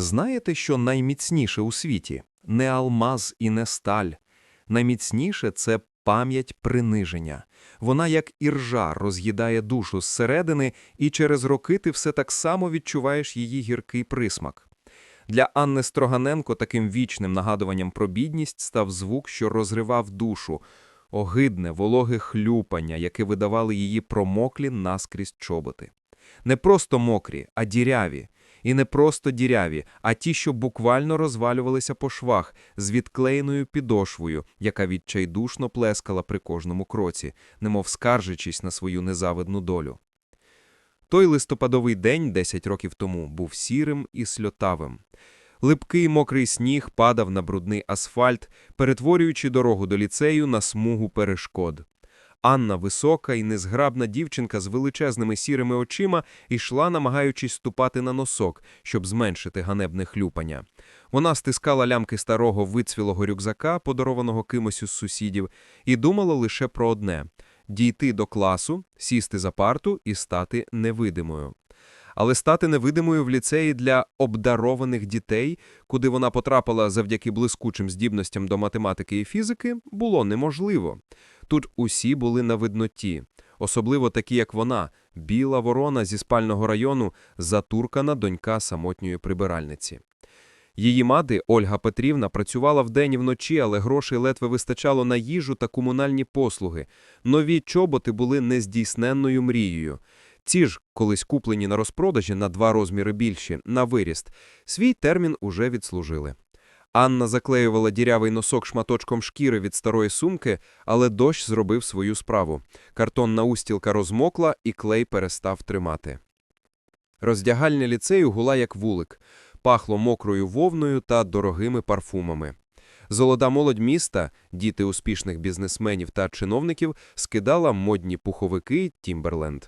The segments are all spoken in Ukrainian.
Знаєте, що найміцніше у світі? Не алмаз і не сталь. Найміцніше – це пам'ять приниження. Вона, як іржа, роз'їдає душу зсередини, і через роки ти все так само відчуваєш її гіркий присмак. Для Анни Строганенко таким вічним нагадуванням про бідність став звук, що розривав душу, огидне, вологе хлюпання, яке видавали її промоклі наскрізь чоботи. Не просто мокрі, а діряві. І не просто діряві, а ті, що буквально розвалювалися по швах з відклеєною підошвою, яка відчайдушно плескала при кожному кроці, немов скаржачись на свою незавидну долю. Той листопадовий день, 10 років тому, був сірим і сльотавим. Липкий мокрий сніг падав на брудний асфальт, перетворюючи дорогу до ліцею на смугу перешкод. Анна, висока і незграбна дівчинка з величезними сірими очима, йшла, намагаючись ступати на носок, щоб зменшити ганебне хлюпання. Вона стискала лямки старого вицвілого рюкзака, подарованого кимось із сусідів, і думала лише про одне – дійти до класу, сісти за парту і стати невидимою. Але стати невидимою в ліцеї для обдарованих дітей, куди вона потрапила завдяки блискучим здібностям до математики і фізики, було неможливо. Тут усі були на видноті, особливо такі, як вона, біла ворона зі спального району, затуркана донька самотньої прибиральниці. Її мати, Ольга Петрівна, працювала вдень і вночі, але грошей ледве вистачало на їжу та комунальні послуги. Нові чоботи були нездійсненною мрією. Ці ж, колись куплені на розпродажі на два розміри більші, на виріст, свій термін уже відслужили. Анна заклеювала дірявий носок шматочком шкіри від старої сумки, але дощ зробив свою справу. Картонна устілка розмокла, і клей перестав тримати. Роздягальня ліцею гула як вулик, пахло мокрою вовною та дорогими парфумами. Золода молодь міста, діти успішних бізнесменів та чиновників, скидала модні пуховики Тімберленд.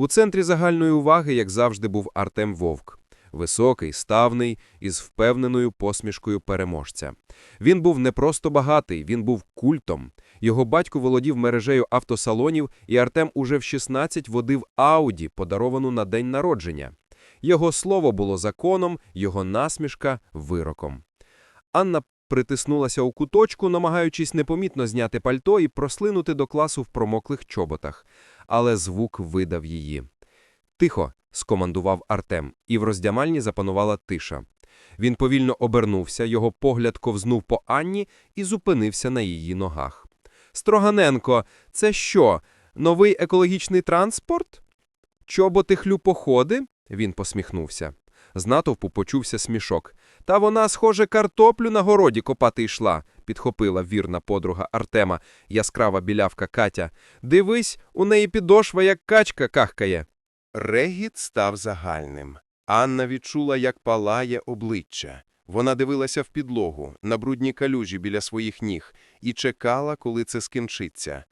У центрі загальної уваги, як завжди, був Артем Вовк. Високий, ставний, із впевненою посмішкою переможця. Він був не просто багатий, він був культом. Його батько володів мережею автосалонів, і Артем уже в 16 водив Ауді, подаровану на день народження. Його слово було законом, його насмішка – вироком. Анна притиснулася у куточку, намагаючись непомітно зняти пальто і прослинути до класу в промоклих чоботах. Але звук видав її. «Тихо!» – скомандував Артем, і в роздямальні запанувала тиша. Він повільно обернувся, його погляд ковзнув по Анні і зупинився на її ногах. «Строганенко, це що, новий екологічний транспорт? Чоботи хлюпоходи?» – він посміхнувся. З натовпу почувся смішок. Та вона, схоже, картоплю на городі копати йшла, підхопила вірна подруга Артема, яскрава білявка Катя. Дивись, у неї підошва, як качка кахкає. Регіт став загальним. Анна відчула, як палає обличчя. Вона дивилася в підлогу, на брудні калюжі біля своїх ніг, і чекала, коли це скінчиться.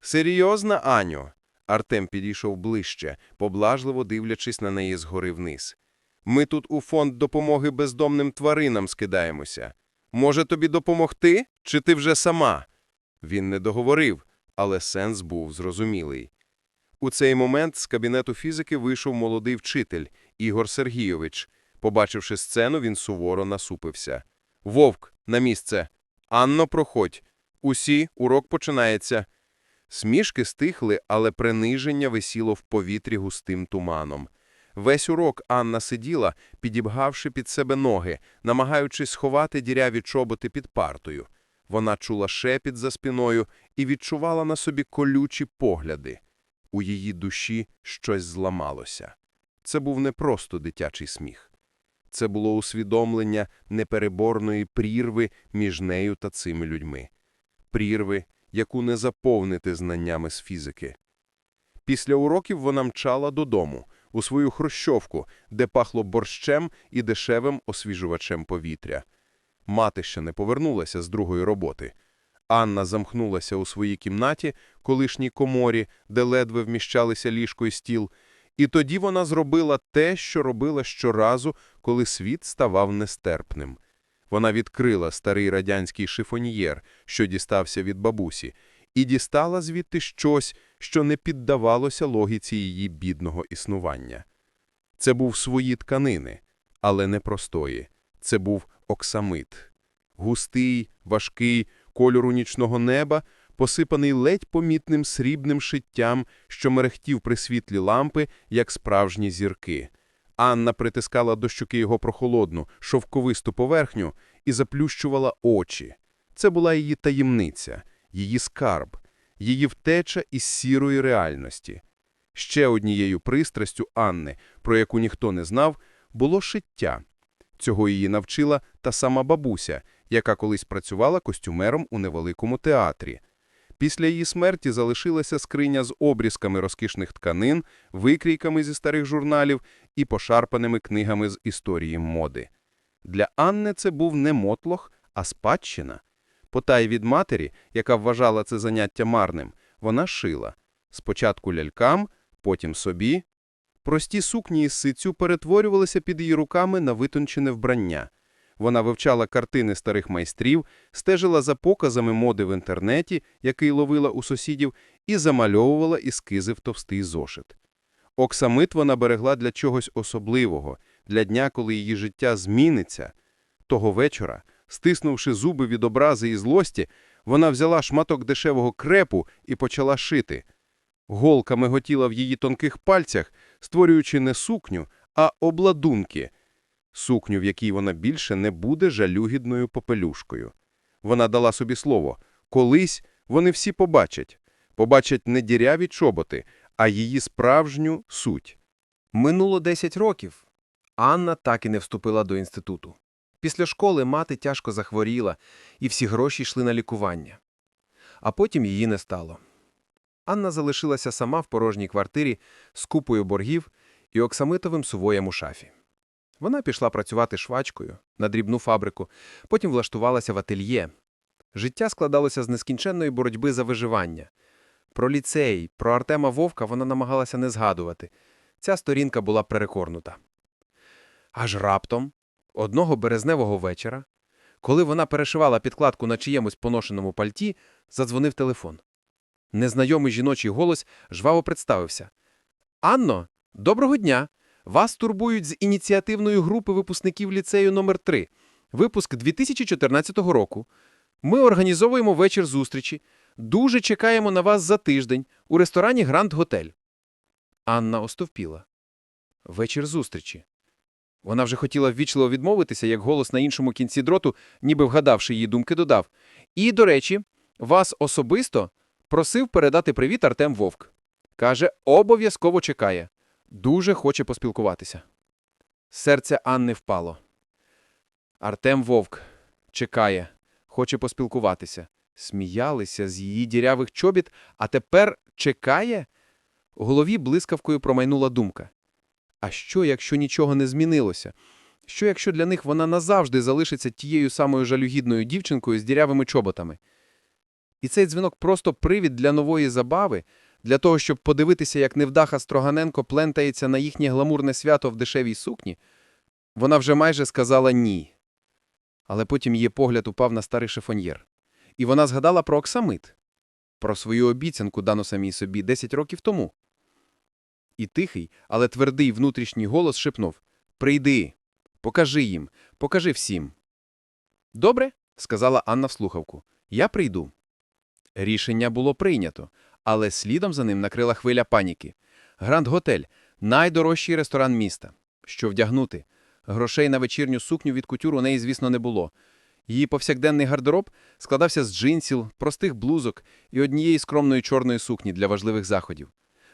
«Серйозно, Аню?» Артем підійшов ближче, поблажливо дивлячись на неї згори вниз. «Ми тут у фонд допомоги бездомним тваринам скидаємося. Може тобі допомогти, чи ти вже сама?» Він не договорив, але сенс був зрозумілий. У цей момент з кабінету фізики вийшов молодий вчитель Ігор Сергійович. Побачивши сцену, він суворо насупився. «Вовк, на місце! Анно, проходь! Усі, урок починається!» Смішки стихли, але приниження висіло в повітрі густим туманом. Весь урок Анна сиділа, підібгавши під себе ноги, намагаючись сховати діряві чоботи під партою. Вона чула шепіт за спиною і відчувала на собі колючі погляди. У її душі щось зламалося. Це був не просто дитячий сміх. Це було усвідомлення непереборної прірви між нею та цими людьми. Прірви, яку не заповнити знаннями з фізики. Після уроків вона мчала додому, у свою хрущовку, де пахло борщем і дешевим освіжувачем повітря. Мати ще не повернулася з другої роботи. Анна замкнулася у своїй кімнаті, колишній коморі, де ледве вміщалися ліжко і стіл, і тоді вона зробила те, що робила щоразу, коли світ ставав нестерпним. Вона відкрила старий радянський шифоньєр, що дістався від бабусі, і дістала звідти щось, що не піддавалося логіці її бідного існування. Це був свої тканини. але не простої. Це був оксамит. Густий, важкий, кольору нічного неба, посипаний ледь помітним срібним шиттям, що мерехтів при світлі лампи, як справжні зірки. Анна притискала до щоки його прохолодну, шовковисту поверхню і заплющувала очі. Це була її таємниця, її скарб, її втеча із сірої реальності. Ще однією пристрастю Анни, про яку ніхто не знав, було шиття. Цього її навчила та сама бабуся, яка колись працювала костюмером у невеликому театрі. Після її смерті залишилася скриня з обрізками розкішних тканин, викрійками зі старих журналів і пошарпаними книгами з історії моди. Для Анни це був не мотлох, а спадщина. Потай від матері, яка вважала це заняття марним, вона шила. Спочатку лялькам, потім собі. Прості сукні із сицю перетворювалися під її руками на витончене вбрання. Вона вивчала картини старих майстрів, стежила за показами моди в інтернеті, який ловила у сусідів, і замальовувала ескізи в товстий зошит. Оксамит вона берегла для чогось особливого, для дня, коли її життя зміниться. Того вечора, стиснувши зуби від образи і злості, вона взяла шматок дешевого крепу і почала шити. Голка миготіла в її тонких пальцях, створюючи не сукню, а обладунки. Сукню, в якій вона більше не буде жалюгідною попелюшкою. Вона дала собі слово «колись вони всі побачать». Побачать не діряві чоботи, а її справжню суть. Минуло 10 років. Анна так і не вступила до інституту. Після школи мати тяжко захворіла, і всі гроші йшли на лікування. А потім її не стало. Анна залишилася сама в порожній квартирі з купою боргів і оксамитовим сувоєм у шафі. Вона пішла працювати швачкою на дрібну фабрику, потім влаштувалася в ательє. Життя складалося з нескінченної боротьби за виживання. Про ліцей, про Артема Вовка вона намагалася не згадувати. Ця сторінка була перекорнута. Аж раптом, одного березневого вечора, коли вона перешивала підкладку на чиємусь поношеному пальті, задзвонив телефон. Незнайомий жіночий голос жваво представився. «Анно, доброго дня! Вас турбують з ініціативної групи випускників ліцею номер 3 випуск 2014 року. Ми організовуємо вечір зустрічі. Дуже чекаємо на вас за тиждень у ресторані Гранд Готель. Анна остовпіла. Вечір зустрічі. Вона вже хотіла ввічливо відмовитися, як голос на іншому кінці дроту, ніби вгадавши її думки, додав. І, до речі, вас особисто просив передати привіт Артем Вовк. Каже, обов'язково чекає. Дуже хоче поспілкуватися. Серце Анни впало. Артем Вовк чекає, хоче поспілкуватися. Сміялися з її дірявих чобіт, а тепер чекає? У голові блискавкою промайнула думка. А що, якщо нічого не змінилося? Що, якщо для них вона назавжди залишиться тією самою жалюгідною дівчинкою з дірявими чоботами? І цей дзвінок просто привід для нової забави, для того, щоб подивитися, як невдаха Строганенко плентається на їхнє гламурне свято в дешевій сукні? Вона вже майже сказала «ні». Але потім її погляд упав на старий шифоньєр. І вона згадала про оксамит, про свою обіцянку, дану самій собі 10 років тому. І тихий, але твердий внутрішній голос шепнув «Прийди, покажи їм, покажи всім». «Добре», – сказала Анна в слухавку, – «я прийду». Рішення було прийнято, але слідом за ним накрила хвиля паніки. Гранд-готель – найдорожчий ресторан міста. Що вдягнути? Грошей на вечірню сукню від кутюр у неї, звісно, не було. Її повсякденний гардероб складався з джинсів, простих блузок і однієї скромної чорної сукні для важливих заходів.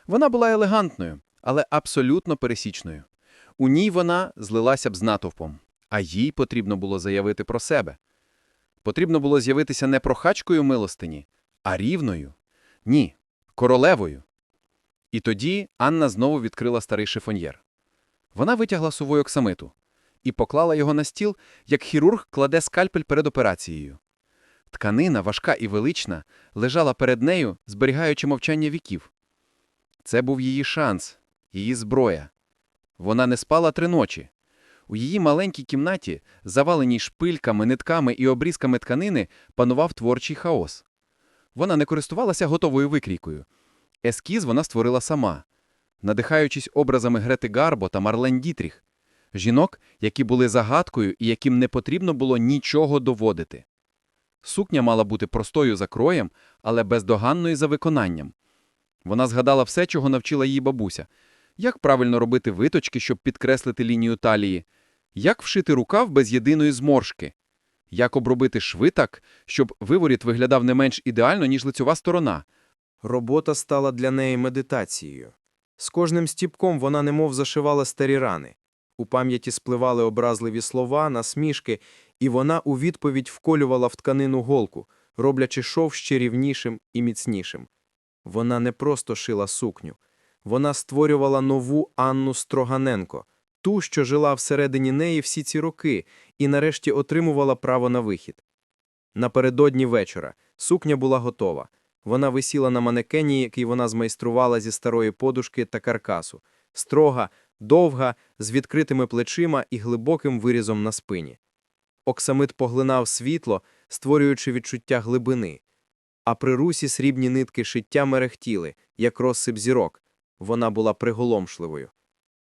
Вона була елегантною, але абсолютно пересічною. У ній вона злилася б з натовпом, а їй потрібно було заявити про себе. Потрібно було з'явитися не прохачкою милостині, а рівною. Ні, королевою. І тоді Анна знову відкрила старий шифоньєр. Вона витягла сувою оксамиту і поклала його на стіл, як хірург кладе скальпель перед операцією. Тканина, важка і велична, лежала перед нею, зберігаючи мовчання віків. Це був її шанс, її зброя. Вона не спала три ночі. У її маленькій кімнаті, заваленій шпильками, нитками і обрізками тканини, панував творчий хаос. Вона не користувалася готовою викрійкою. Ескіз вона створила сама, надихаючись образами Грети Гарбо та Марлен Дітріх. Жінок, які були загадкою і яким не потрібно було нічого доводити. Сукня мала бути простою за кроєм, але бездоганною за виконанням. Вона згадала все, чого навчила її бабуся. Як правильно робити виточки, щоб підкреслити лінію талії, як вшити рукав без єдиної зморшки, як обробити шви так, щоб виворіт виглядав не менш ідеально, ніж лицьова сторона. Робота стала для неї медитацією. З кожним стіпком вона немов зашивала старі рани. У пам'яті спливали образливі слова, насмішки, і вона у відповідь вколювала в тканину голку, роблячи шов ще рівнішим і міцнішим. Вона не просто шила сукню. Вона створювала нову Анну Строганенко, ту, що жила всередині неї всі ці роки, і нарешті отримувала право на вихід. Напередодні вечора сукня була готова. Вона висіла на манекені, який вона змайструвала зі старої подушки та каркасу, строга, довга, з відкритими плечима і глибоким вирізом на спині. Оксамит поглинав світло, створюючи відчуття глибини. А при русі срібні нитки шиття мерехтіли, як розсип зірок. Вона була приголомшливою.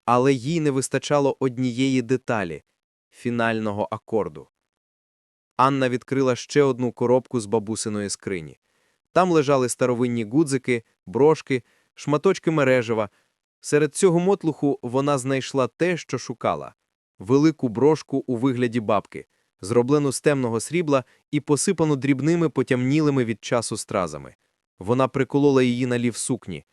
Але їй не вистачало однієї деталі – фінального акорду. Анна відкрила ще одну коробку з бабусиної скрині. Там лежали старовинні гудзики, брошки, шматочки мережева. Серед цього мотлуху вона знайшла те, що шукала – велику брошку у вигляді бабки, зроблену з темного срібла і посипану дрібними потямнілими від часу стразами. Вона приколола її на лів сукні.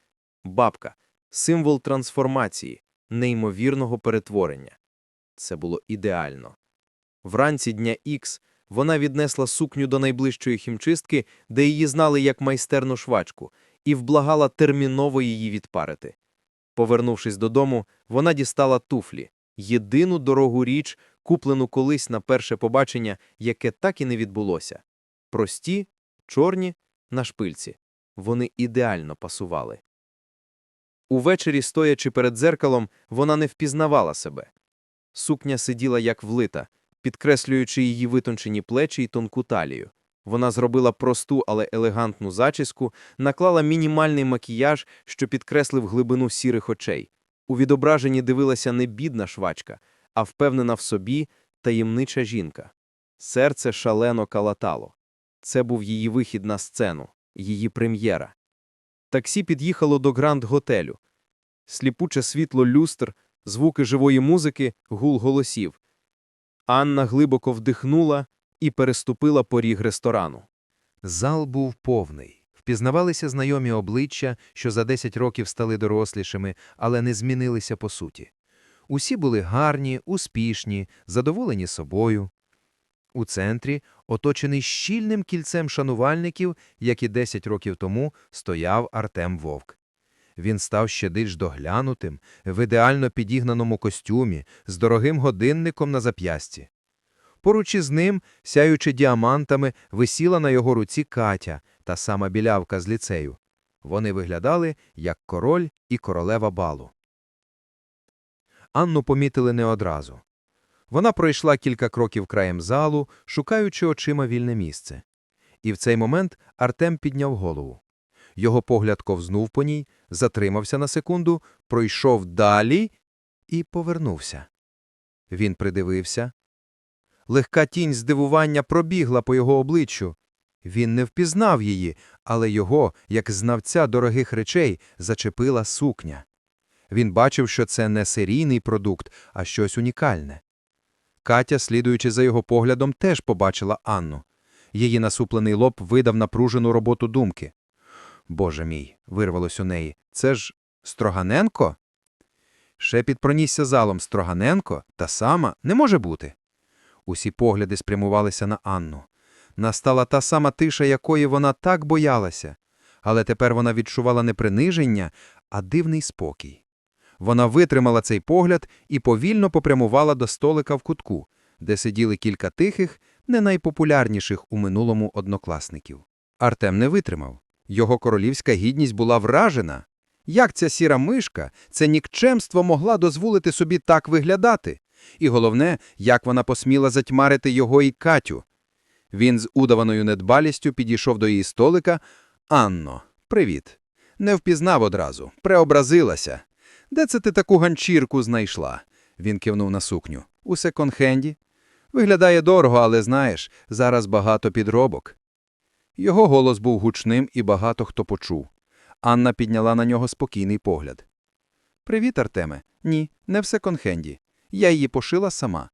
Бабка – символ трансформації, неймовірного перетворення. Це було ідеально. Вранці дня Ікс вона віднесла сукню до найближчої хімчистки, де її знали як майстерну швачку, і вблагала терміново її відпарити. Повернувшись додому, вона дістала туфлі – єдину дорогу річ, куплену колись на перше побачення, яке так і не відбулося. Прості, чорні, на шпильці. Вони ідеально пасували. Увечері, стоячи перед дзеркалом, вона не впізнавала себе. Сукня сиділа як влита, підкреслюючи її витончені плечі й тонку талію. Вона зробила просту, але елегантну зачіску, наклала мінімальний макіяж, що підкреслив глибину сірих очей. У відображенні дивилася не бідна швачка, а впевнена в собі таємнича жінка. Серце шалено калатало. Це був її вихід на сцену, її прем'єра. Таксі під'їхало до гранд-готелю. Сліпуче світло люстр, звуки живої музики, гул голосів. Анна глибоко вдихнула і переступила поріг ресторану. Зал був повний. Впізнавалися знайомі обличчя, що за 10 років стали дорослішими, але не змінилися по суті. Усі були гарні, успішні, задоволені собою. У центрі, оточений щільним кільцем шанувальників, як і 10 років тому, стояв Артем Вовк. Він став ще більш доглянутим, в ідеально підігнаному костюмі, з дорогим годинником на зап'ясті. Поруч із ним, сяючи діамантами, висіла на його руці Катя, та сама білявка з ліцею. Вони виглядали як король і королева балу. Анну помітили не одразу. Вона пройшла кілька кроків краєм залу, шукаючи очима вільне місце. І в цей момент Артем підняв голову. Його погляд ковзнув по ній, затримався на секунду, пройшов далі і повернувся. Він придивився. Легка тінь здивування пробігла по його обличчю. Він не впізнав її, але його, як знавця дорогих речей, зачепила сукня. Він бачив, що це не серійний продукт, а щось унікальне. Катя, слідуючи за його поглядом, теж побачила Анну. Її насуплений лоб видав напружену роботу думки. Боже мій, вирвалось у неї, це ж Строганенко? Шепіт пронісся залом Строганенко, та сама, не може бути. Усі погляди спрямувалися на Анну. Настала та сама тиша, якої вона так боялася, але тепер вона відчувала не приниження, а дивний спокій. Вона витримала цей погляд і повільно попрямувала до столика в кутку, де сиділи кілька тихих, не найпопулярніших у минулому однокласників. Артем не витримав. Його королівська гідність була вражена. Як ця сіра мишка, це нікчемство могла дозволити собі так виглядати? І головне, як вона посміла затьмарити його і Катю. Він з удаваною недбалістю підійшов до її столика. Анно, привіт. Не впізнав одразу, преобразилася. Де це ти таку ганчірку знайшла? Він кивнув на сукню. У секонд-хенді. Виглядає дорого, але знаєш, зараз багато підробок. Його голос був гучним і багато хто почув. Анна підняла на нього спокійний погляд. Привіт, Артеме. Ні, не в секонд-хенді. Я її пошила сама.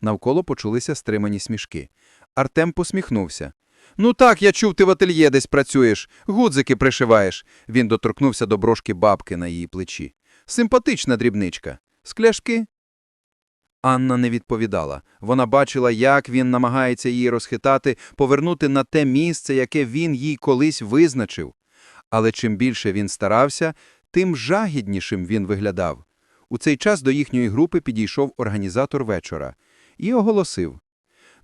Навколо почулися стримані смішки. Артем посміхнувся. Ну так, я чув, ти в ательє десь працюєш, гудзики пришиваєш. Він доторкнувся до брошки бабки на її плечі. Симпатична дрібничка. Скляшки? Анна не відповідала. Вона бачила, як він намагається її розхитати, повернути на те місце, яке він їй колись визначив. Але чим більше він старався, тим жагіднішим він виглядав. У цей час до їхньої групи підійшов організатор вечора і оголосив.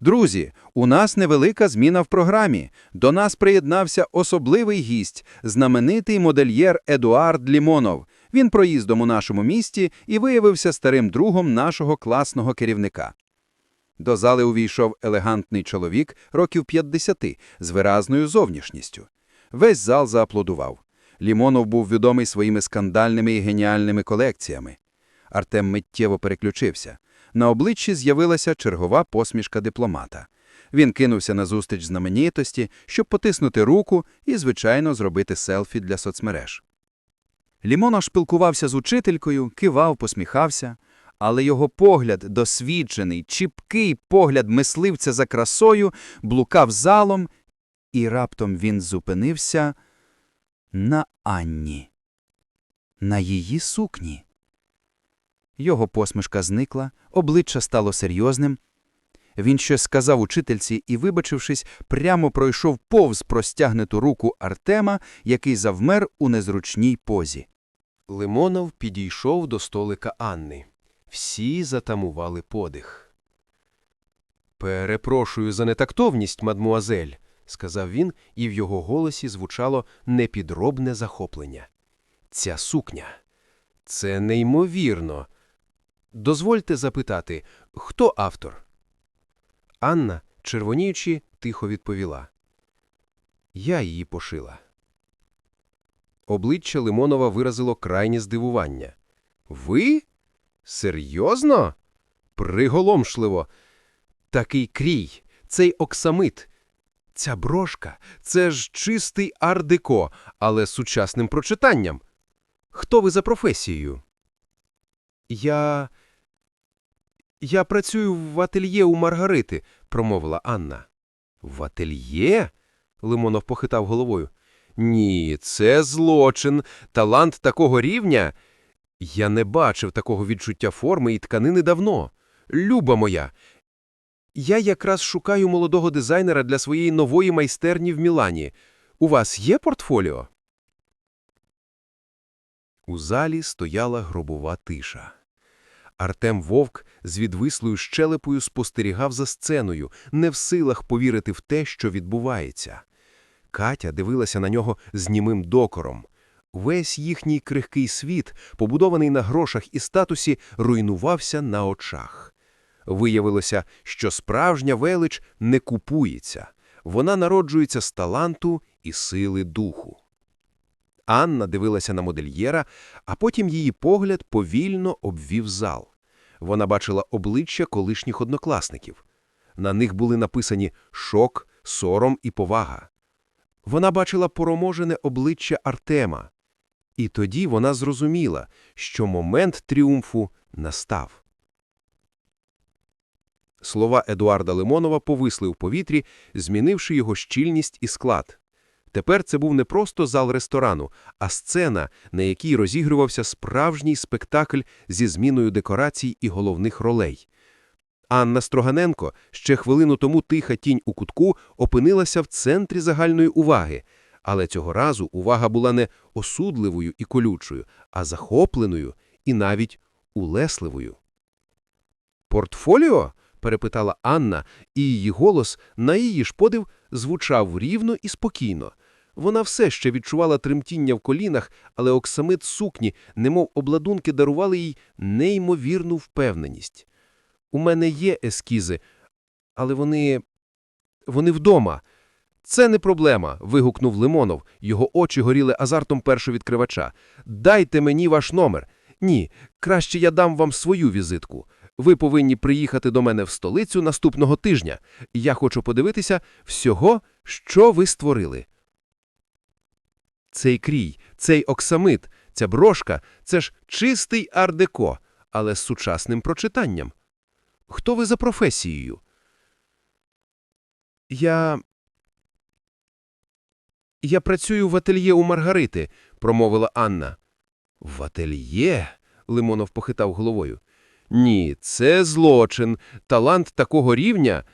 Друзі, у нас невелика зміна в програмі. До нас приєднався особливий гість, знаменитий модельєр Едуард Лімонов. Він проїздом у нашому місті і виявився старим другом нашого класного керівника. До зали увійшов елегантний чоловік років 50 з виразною зовнішністю. Весь зал зааплодував. Лімонов був відомий своїми скандальними і геніальними колекціями. Артем миттєво переключився. На обличчі з'явилася чергова посмішка дипломата. Він кинувся на зустріч знаменитості, щоб потиснути руку і, звичайно, зробити селфі для соцмереж. Лімонов спілкувався з учителькою, кивав, посміхався, але його погляд, досвідчений, чіпкий погляд мисливця за красою, блукав залом, і раптом він зупинився на Анні, на її сукні. Його посмішка зникла, обличчя стало серйозним. Він щось сказав учительці і, вибачившись, прямо пройшов повз простягнуту руку Артема, який завмер у незручній позі. Лимонов підійшов до столика Анни. Всі затамували подих. Перепрошую за нетактовність, мадмуазель, сказав він, і в його голосі звучало непідробне захоплення. Ця сукня. Це неймовірно. Дозвольте запитати, хто автор? Анна, червоніючи, тихо відповіла. Я її пошила. Обличчя Лимонова виразило крайнє здивування. Ви? Серйозно? Приголомшливо. Такий крій, цей оксамит. Ця брошка – це ж чистий ар-деко, але з сучасним прочитанням. Хто ви за професією? Я... Я працюю в ательє у Маргарити, промовила Анна. В ательє? Лимонов похитав головою. Ні, це злочин. Талант такого рівня. Я не бачив такого відчуття форми і тканини давно. Люба моя. Я якраз шукаю молодого дизайнера для своєї нової майстерні в Мілані. У вас є портфоліо? У залі стояла гробова тиша. Артем Вовк з відвислою щелепою спостерігав за сценою, не в силах повірити в те, що відбувається. Катя дивилася на нього з німим докором. Весь їхній крихкий світ, побудований на грошах і статусі, руйнувався на очах. Виявилося, що справжня велич не купується. Вона народжується з таланту і сили духу. Анна дивилася на модельєра, а потім її погляд повільно обвів зал. Вона бачила обличчя колишніх однокласників. На них були написані «шок», «сором» і «повага». Вона бачила пороможене обличчя Артема. І тоді вона зрозуміла, що момент тріумфу настав. Слова Едуарда Лимонова повисли у повітрі, змінивши його щільність і склад. Тепер це був не просто зал ресторану, а сцена, на якій розігрувався справжній спектакль зі зміною декорацій і головних ролей. Анна Строганенко, ще хвилину тому тиха тінь у кутку, опинилася в центрі загальної уваги, але цього разу увага була не осудливою і колючою, а захопленою і навіть улесливою. «Портфоліо?» – перепитала Анна, і її голос, на її ж подив, звучав рівно і спокійно. Вона все ще відчувала тремтіння в колінах, але оксамит сукні, немов обладунки, дарували їй неймовірну впевненість. У мене є ескізи, але вони... вони вдома. Це не проблема, вигукнув Лимонов. Його очі горіли азартом першого відкривача. Дайте мені ваш номер. Ні, краще я дам вам свою візитку. Ви повинні приїхати до мене в столицю наступного тижня. Я хочу подивитися всього, що ви створили. Цей крій, цей оксамит, ця брошка – це ж чистий ардеко, але з сучасним прочитанням. Хто ви за професією? Я... Я працюю в ательє у Маргарити, промовила Анна. В ательє? Лимонов похитав головою. Ні, це злочин. Талант такого рівня.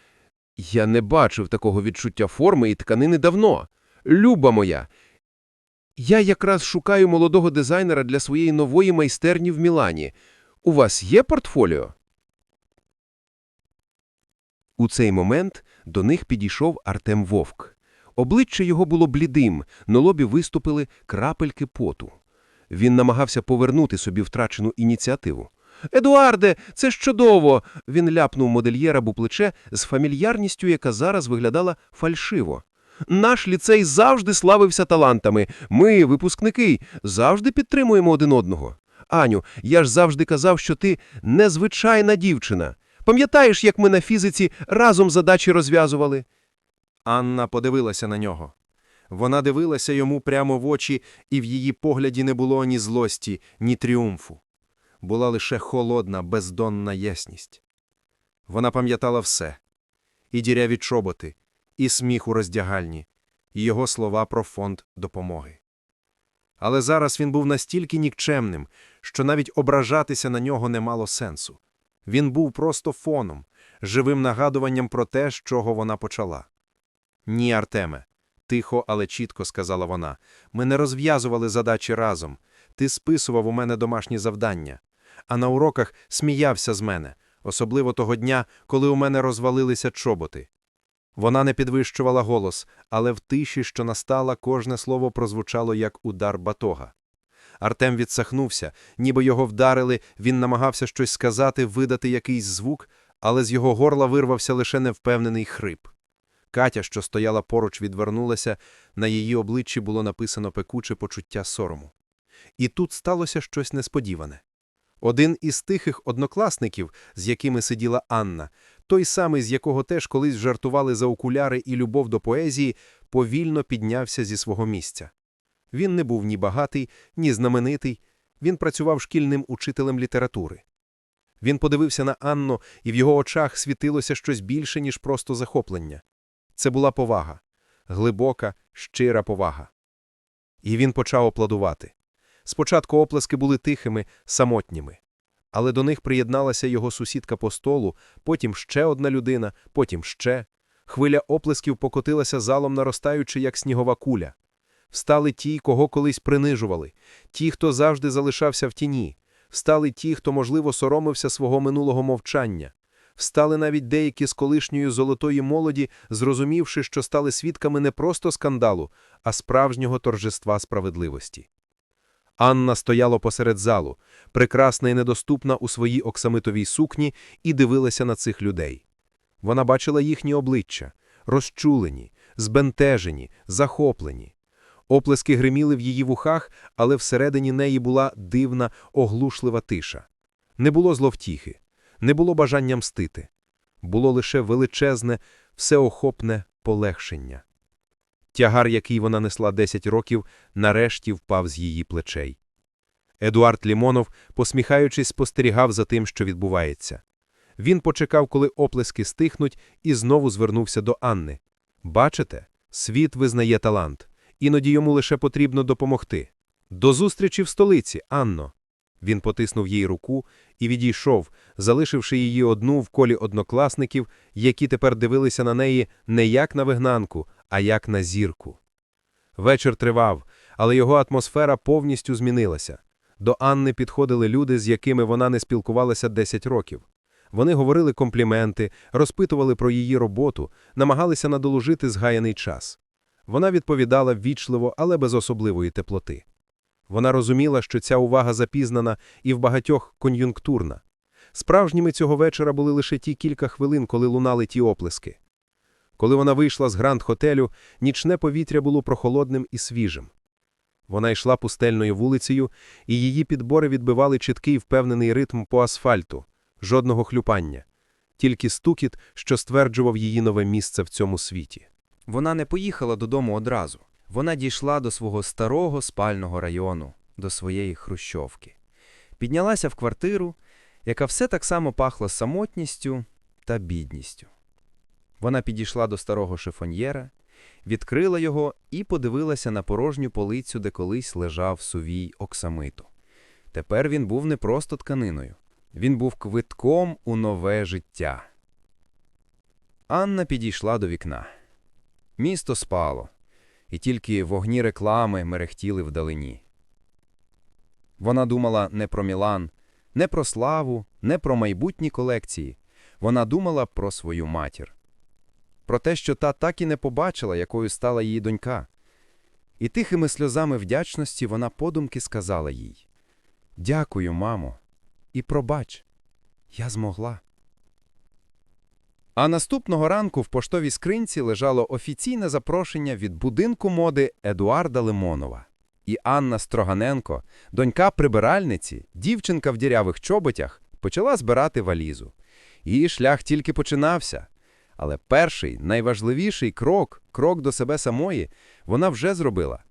Я не бачив такого відчуття форми і тканини давно. Люба моя. Я якраз шукаю молодого дизайнера для своєї нової майстерні в Мілані. У вас є портфоліо? У цей момент до них підійшов Артем Вовк. Обличчя його було блідим, на лобі виступили крапельки поту. Він намагався повернути собі втрачену ініціативу. Едуарде, це ж чудово! Він ляпнув модельєра у плече з фамільярністю, яка зараз виглядала фальшиво. Наш ліцей завжди славився талантами. Ми, випускники, завжди підтримуємо один одного. Аню, я ж завжди казав, що ти незвичайна дівчина. Пам'ятаєш, як ми на фізиці разом задачі розв'язували? Анна подивилася на нього. Вона дивилася йому прямо в очі, і в її погляді не було ні злості, ні тріумфу. Була лише холодна, бездонна ясність. Вона пам'ятала все – і діряві чоботи, і сміх у роздягальні, і його слова про фонд допомоги. Але зараз він був настільки нікчемним, що навіть ображатися на нього не мало сенсу. Він був просто фоном, живим нагадуванням про те, з чого вона почала. Ні, Артеме, тихо, але чітко сказала вона. Ми не розв'язували задачі разом. Ти списував у мене домашні завдання. А на уроках сміявся з мене, особливо того дня, коли у мене розвалилися чоботи. Вона не підвищувала голос, але в тиші, що настала, кожне слово прозвучало як удар батога. Артем відсахнувся, ніби його вдарили, він намагався щось сказати, видати якийсь звук, але з його горла вирвався лише невпевнений хрип. Катя, що стояла поруч, відвернулася, на її обличчі було написано пекуче почуття сорому. І тут сталося щось несподіване. Один із тихих однокласників, з якими сиділа Анна, той самий, з якого теж колись жартували за окуляри і любов до поезії, повільно піднявся зі свого місця. Він не був ні багатий, ні знаменитий, він працював шкільним учителем літератури. Він подивився на Анну, і в його очах світилося щось більше, ніж просто захоплення. Це була повага, глибока, щира повага. І він почав аплодувати. Спочатку оплески були тихими, самотніми. Але до них приєдналася його сусідка по столу, потім ще одна людина, потім ще. Хвиля оплесків покотилася залом наростаючи, як снігова куля. Встали ті, кого колись принижували, ті, хто завжди залишався в тіні, встали ті, хто, можливо, соромився свого минулого мовчання. Встали навіть деякі з колишньої золотої молоді, зрозумівши, що стали свідками не просто скандалу, а справжнього торжества справедливості. Анна стояла посеред залу, прекрасна і недоступна у своїй оксамитовій сукні, і дивилася на цих людей. Вона бачила їхні обличчя, розчулені, збентежені, захоплені. Оплески гриміли в її вухах, але всередині неї була дивна, оглушлива тиша. Не було зловтіхи, не було бажання мстити. Було лише величезне, всеохопне полегшення. Тягар, який вона несла 10 років, нарешті впав з її плечей. Едуард Лімонов, посміхаючись, спостерігав за тим, що відбувається. Він почекав, коли оплески стихнуть, і знову звернувся до Анни. Бачите, світ визнає талант. Іноді йому лише потрібно допомогти. До зустрічі в столиці, Анно. Він потиснув їй руку і відійшов, залишивши її одну в колі однокласників, які тепер дивилися на неї не як на вигнанку, а як на зірку. Вечір тривав, але його атмосфера повністю змінилася. До Анни підходили люди, з якими вона не спілкувалася 10 років. Вони говорили компліменти, розпитували про її роботу, намагалися надолужити згаяний час. Вона відповідала ввічливо, але без особливої теплоти. Вона розуміла, що ця увага запізнана і в багатьох кон'юнктурна. Справжніми цього вечора були лише ті кілька хвилин, коли лунали ті оплески. Коли вона вийшла з гранд-хотелю, нічне повітря було прохолодним і свіжим. Вона йшла пустельною вулицею, і її підбори відбивали чіткий впевнений ритм по асфальту. Жодного хлюпання. Тільки стукіт, що стверджував її нове місце в цьому світі. Вона не поїхала додому одразу. Вона дійшла до свого старого спального району, до своєї хрущовки. Піднялася в квартиру, яка все так само пахла самотністю та бідністю. Вона підійшла до старого шифоньєра, відкрила його і подивилася на порожню полицю, де колись лежав сувій оксамиту. Тепер він був не просто тканиною, він був квитком у нове життя. Анна підійшла до вікна. Місто спало, і тільки вогні реклами мерехтіли вдалині. Вона думала не про Мілан, не про славу, не про майбутні колекції. Вона думала про свою матір. Про те, що та так і не побачила, якою стала її донька. І тихими сльозами вдячності вона подумки сказала їй «Дякую, мамо, і пробач, я змогла». А наступного ранку в поштовій скринці лежало офіційне запрошення від будинку моди Едуарда Лимонова. І Анна Строганенко, донька прибиральниці, дівчинка в дірявих чоботях, почала збирати валізу. Її шлях тільки починався. Але перший, найважливіший крок, крок до себе самої, вона вже зробила.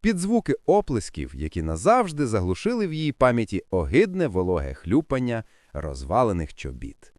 Під звуки оплесків, які назавжди заглушили в її пам'яті огидне вологе хлюпання розвалених чобіт.